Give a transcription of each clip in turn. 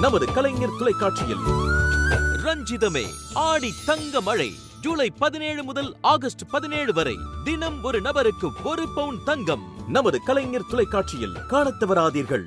நமது கலைஞர் தொலைக்காட்சியில். ரஞ்சிதமே ஆடி தங்க மழை ஜூலை பதினேழு முதல் ஆகஸ்ட் பதினேழு வரை தினம் ஒரு நபருக்கு ஒரு பவுன் தங்கம். நமது கலைஞர் தொலைக்காட்சியில் காணத் தவறாதீர்கள்.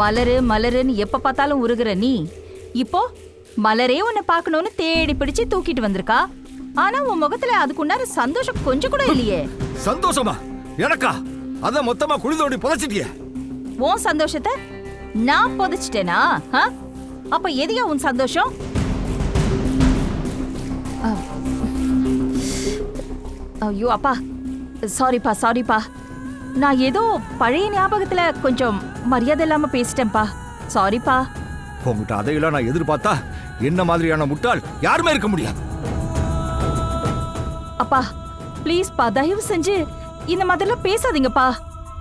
மலரு மலருன்னு எப்ப பார்த்தாலும் உருகுற நீ இப்போ மலரே உன்னை பார்க்கணும்னு தேடி பிடிச்சு தூக்கிட்டு வந்திருக்கா? ஆனா உன் முகத்துல அதுக்குண்டான சந்தோஷம் கொஞ்சம் கூட இல்லையே. சந்தோஷமா? எனக்கா? அத மொத்தமா குழி தோண்டி புதைச்சிட்டியே. உன் சந்தோஷத்தை நான் புதைச்சிட்டேனா? அப்ப எதையா உன் சந்தோஷம். ஐயோ அப்பா. சாரிப்பா சாரிப்பா நான் ஏதோ பழைய ஞாபகத்துல கொஞ்சம் மரியாதை இல்லாம பேசிட்டேன்ப்பா சாரிப்பா உங்ககிட்ட அதையெல்லாம் நான் எதிர்பார்த்தா என்ன மாதிரியான முட்டாள் யாருமே இருக்க முடியாது. அப்பா ப்ளீஸ்ப்பா தயவு செஞ்சு இந்த மாதிரிலாம் பேசாதீங்கப்பா.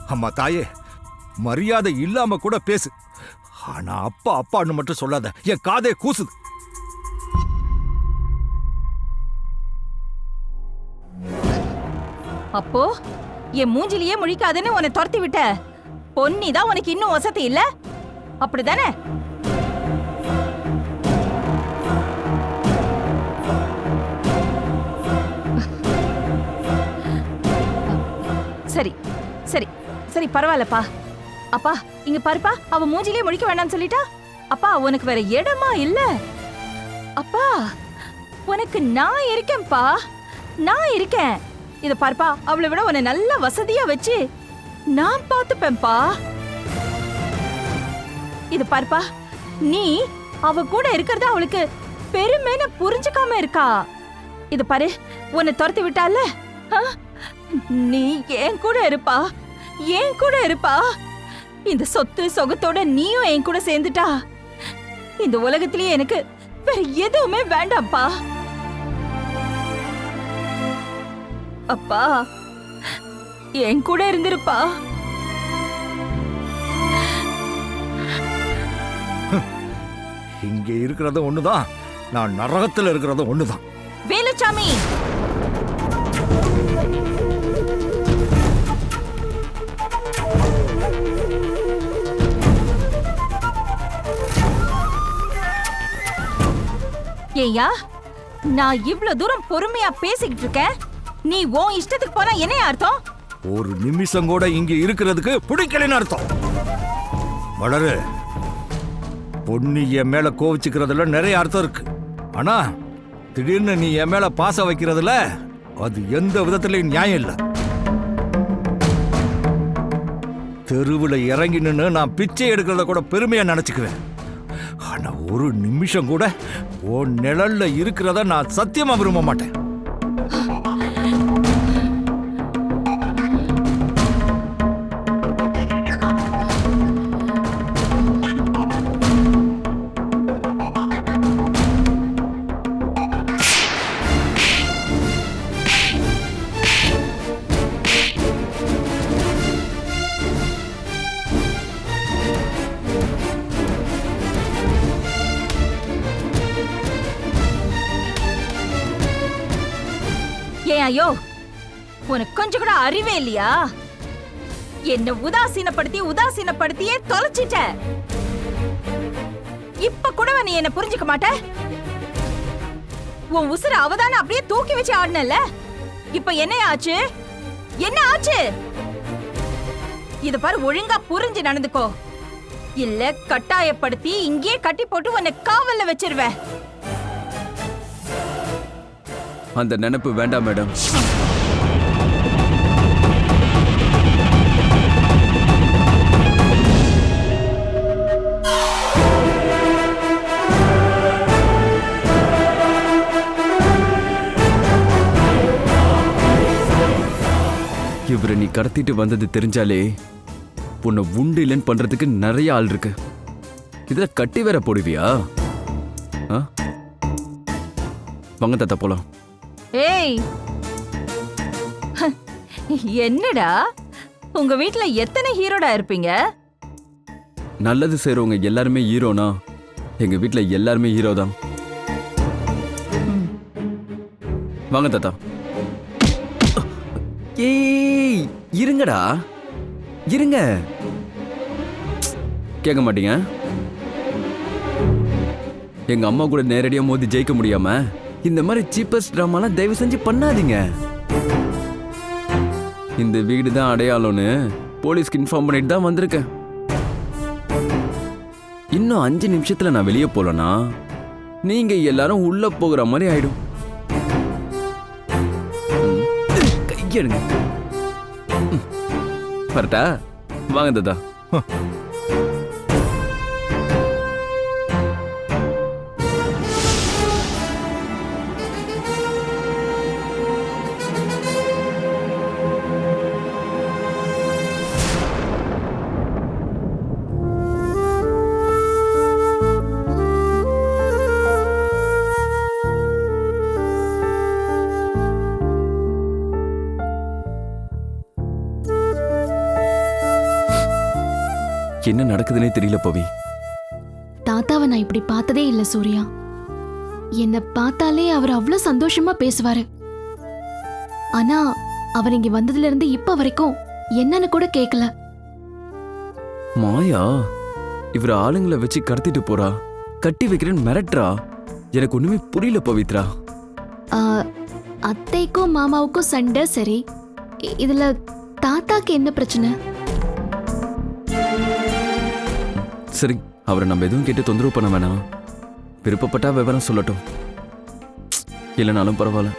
அம்மா தாயே மரியாதை இல்லாம கூட பேசு. ஆனா அப்பா அப்பான்னு மட்டும் சொல்லாத. என் காதே கூசுது. அப்போ? என் மூஞ்சிலேயே முழிக்காதுன்னு உன்னை துரத்தி விட்ட. பொன்னி தான் உனக்கு இன்னும் வசதி இல்ல? அப்படிதானே? சரி சரி சரி பரவாயில்லப்பா. அப்பா இங்க பாருப்பா அவ மூஞ்சிலேயே முழிக்க வேண்டாம்னு சொல்லிட்டா? அப்பா உனக்கு வேற இடமா இல்ல? அப்பா உனக்கு நான் இருக்கேன்ப்பா. நான் இருக்கேன். இத பார்ப்பா அவளை விட உன்னை நல்ல வசதியா வச்சு நான் பார்த்துப்பேன்ப்பா. இது பார்ப்பா நீ அவ கூட இருக்கிறது அவளுக்கு பெருமைன்னு புரிஞ்சுக்காம இருக்கா. இது பாரு உன்னை துரத்தி விட்டால நீ என் கூட இருப்பா என் கூட இருப்பா. இந்த சொத்து சொகத்தோட நீயும் என் கூட சேர்ந்துட்டா. இந்த உலகத்திலேயே எனக்கு வேற எதுவுமே வேண்டாம்ப்பா. அப்பா என் கூட இருந்திருப்பா. இங்க இருக்கிறதும் ஒண்ணுதான் நான் நரகத்துல இருக்கிறதும் ஒண்ணுதான். வேலுச்சாமி! ஏய்யா நான் இவ்ளோ தூரம் பொறுமையா பேசிக்கிட்டு இருக்கேன். நீ உன் இஷ்டத்துக்கு போனா என்ன அர்த்தம்? ஒரு நிமிஷம் கூட இங்க இருக்கிறதுக்கு பிடிக்கலன்னு அர்த்தம். வளரு பொண்ணு என் மேல கோவிச்சுக்கிறதுல நிறைய அர்த்தம் இருக்கு. ஆனா திடீர்னு நீ என் மேல பாச வைக்கிறதுல அது எந்த விதத்துலயும் நியாயம் இல்லை. தெருவில் இறங்கி நின்று நான் பிச்சை எடுக்கிறத கூட பெருமையா நினைச்சுக்குவேன். ஆனா ஒரு நிமிஷம் கூட உன் நிழல்ல இருக்கிறத நான் சத்தியமா விரும்ப மாட்டேன். ஐயோ உனக்கு கொஞ்சம் கூட அறிவே இல்லையா? என்ன உதாசீனப்படுத்தி உதாசீனப்படுத்தியே தொலைச்சிட்ட. இப்ப கூட நீ என்ன புரிஞ்சுக்க மாட்ட? உன் உசுர அவதான அப்படியே தூக்கி வச்சு ஆடினல இப்ப என்ன ஆச்சு? என்ன ஆச்சு? இத பாரு ஒழுங்கா புரிஞ்சு நடந்துக்கோ. இல்ல கட்டாயப்படுத்தி இங்கேயே கட்டி போட்டு உன்னை காவல்ல வச்சிருவேன். அந்த நினைப்பு வேண்டாம் மேடம். இவரை நீ கடத்திட்டு வந்தது தெரிஞ்சாலே உன்னை உண்டு இல்லைன்னு பண்றதுக்கு நிறைய ஆள் இருக்கு. இதுல கட்டி வேற போடுவியா? ஆ? வாங்க தாத்தா போலாம். ஏய். என்னடா? உங்க வீட்ல எத்தனை ஹீரோடா இருப்பீங்க? நல்லது செய்றவங்க எல்லாருமே ஹீரோனா? எங்க வீட்ல எல்லாருமே ஹீரோ தான் வாங்க தாத்தா. ஏய் இருங்கடா. இருங்க. கேட்க மாட்டீங்க? எங்க அம்மா கூட நேரடியா மோதி ஜெயிக்க முடியாம? இந்த மாதிரி சீப்பஸ்ட் ட்ராமாலாம் தயவு செஞ்சு பண்ணாதீங்க. இந்த வீடு தான் அடையாளம்னு போலீஸ்க்கு இன்ஃபார்ம் பண்ணிட்டு தான் வந்திருக்கேன். இன்னும் அஞ்சு நிமிஷத்தில் நான் வெளியே போலனா நீங்கள் எல்லாரும் உள்ளே போகிற மாதிரி ஆயிடும். கையெடுங்க. வரட்டா? வாங்க தாத்தா. என்ன நடக்குதுன்னே தெரியல பவி. தாத்தாவை நான் இப்படி பார்த்ததே இல்ல சூர்யா. என்ன பார்த்தாலே அவர் அவ்வளோ சந்தோஷமா பேசுவாரு. ஆனா அவர் இங்க வந்ததுல இருந்து இப்ப வரைக்கும் என்னன்னு கூட கேட்கல மாயா இவர் ஆளுங்களை வச்சு கடத்திட்டு போறா. கட்டி வைக்கிறேன்னு மிரட்டுறா. எனக்கு ஒண்ணுமே புரியல பவித்ரா. அத்தைக்கும் மாமாவுக்கும் சண்டை சரி. இதுல தாத்தாக்கு என்ன பிரச்சனை? சரி அவரை நம்ம எதுவும் கேட்டு தொந்தரவு பண்ண வேணாம். விருப்பப்பட்டா விவரம் சொல்லட்டும். இல்லைனாலும் பரவாயில்ல.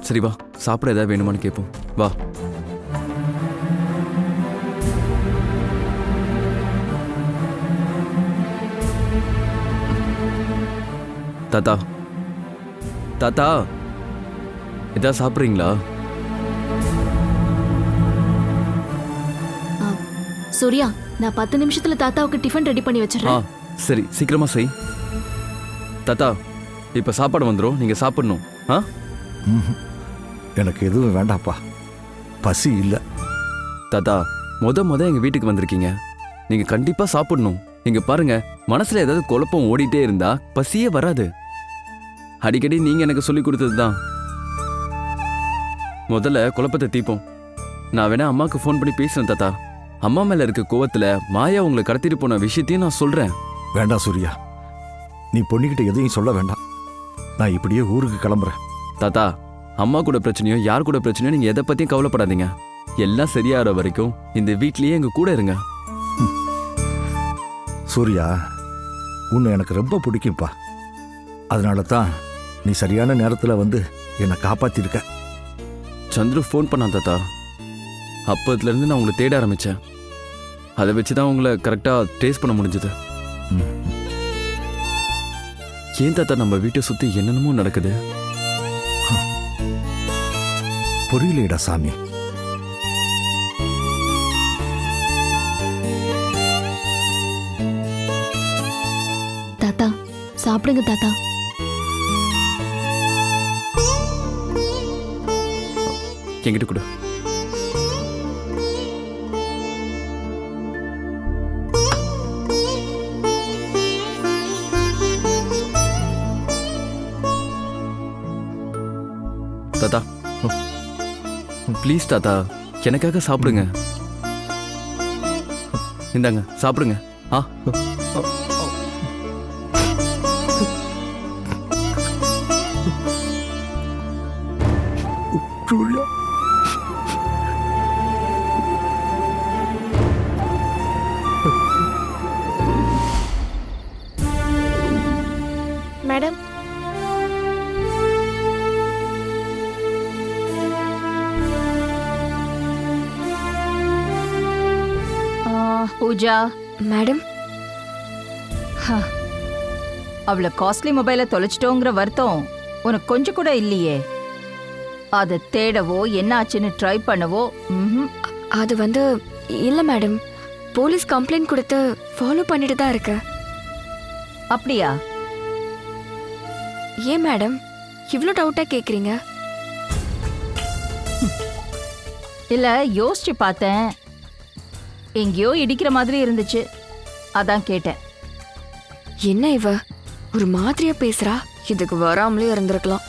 சரி வா. சாப்பிட ஏதாவது வேணுமான்னு கேட்போம். வா. தாத்தா. தாத்தா. எதாவது சாப்பிட்றீங்களா? சூர்யா நான் பத்து நிமிஷத்துல தாத்தாவுக்கு டிஃபன் ரெடி பண்ணி ஆ வச்சிடுறேன் சரி சீக்கிரமா செய். தாத்தா இப்ப சாப்பாடு வந்துடும் நீங்க சாப்பிடணும். ஆ. எனக்கு எதுவும் வேண்டாப்பா. பசி இல்லை. தாத்தா முத முத எங்க வீட்டுக்கு வந்திருக்கீங்க. நீங்க கண்டிப்பா சாப்பிடணும். இங்க பாருங்க மனசுல ஏதாவது குழப்பம் ஓடிட்டே இருந்தா பசியே வராது. அடிக்கடி நீங்க எனக்கு சொல்லி கொடுத்தது தான் முதல்ல குழப்பத்தை தீப்போம் நான் வேணா அம்மாக்கு ஃபோன் பண்ணி பேசுறேன் தாத்தா. அம்மா மேல இருக்க கோவத்துல மாயா உங்களை கடத்திட்டு போன விஷயத்தையும் நான் சொல்றேன். வேண்டாம் சூர்யா. நீ பொண்ணுகிட்ட எதையும் சொல்ல வேண்டாம். நான் இப்படியே ஊருக்கு கிளம்புறேன். தாத்தா அம்மா கூட பிரச்சனையோ யார் கூட பிரச்சனையோ நீங்க எதை பத்தியும் கவலைப்படாதீங்க. எல்லாம் சரியாகிற வரைக்கும் இந்த வீட்லயே எங்க கூட இருங்க. சூர்யா உன்னை எனக்கு ரொம்ப பிடிக்கும்ப்பா. அதனால தான் நீ சரியான நேரத்தில் வந்து என்னை காப்பாத்திருக்க. சந்துரு ஃபோன் பண்ணான் தாத்தா. அப்பத்துல இருந்து நான் உங்களை தேட ஆரம்பிச்சேன் அதை வச்சு தான் உங்களை கரெக்டாக ட்ரேஸ் பண்ண முடிஞ்சது. ஏன் தாத்தா நம்ம வீட்டை சுற்றி என்னென்னமோ நடக்குது? புரியலையடா சாமி. தாத்தா சாப்பிடுங்க தாத்தா. என்கிட்ட கொடு. தாத்தா. ப்ளீஸ் தாத்தா எனக்காக சாப்பிடுங்க. இந்தாங்க சாப்பிடுங்க. ஆ? பூஜா மேடம். அவ்வளவு காஸ்ட்லி மொபைலை தொலைச்சிட்டோங்கிற வருத்தம் உனக்கு கொஞ்சம் கூட இல்லையே. அதை தேடவோ என்ன ஆச்சுன்னு ட்ரை பண்ணவோ. அது வந்து இல்ல மேடம். போலீஸ் கம்ப்ளைண்ட் கொடுத்து ஃபாலோ பண்ணிட்டு தான் இருக்கு. அப்படியா? ஏன் மேடம்? இவ்வளோ டவுட்டா கேக்குறீங்க? இல்ல யோசிச்சு பார்த்தேன். எங்கேயோ இடிக்கிற மாதிரி இருந்துச்சு. அதான் கேட்டேன். என்ன இவ? ஒரு மாதிரியா பேசுறா? இதுக்கு வராமலே இருந்திருக்கலாம்.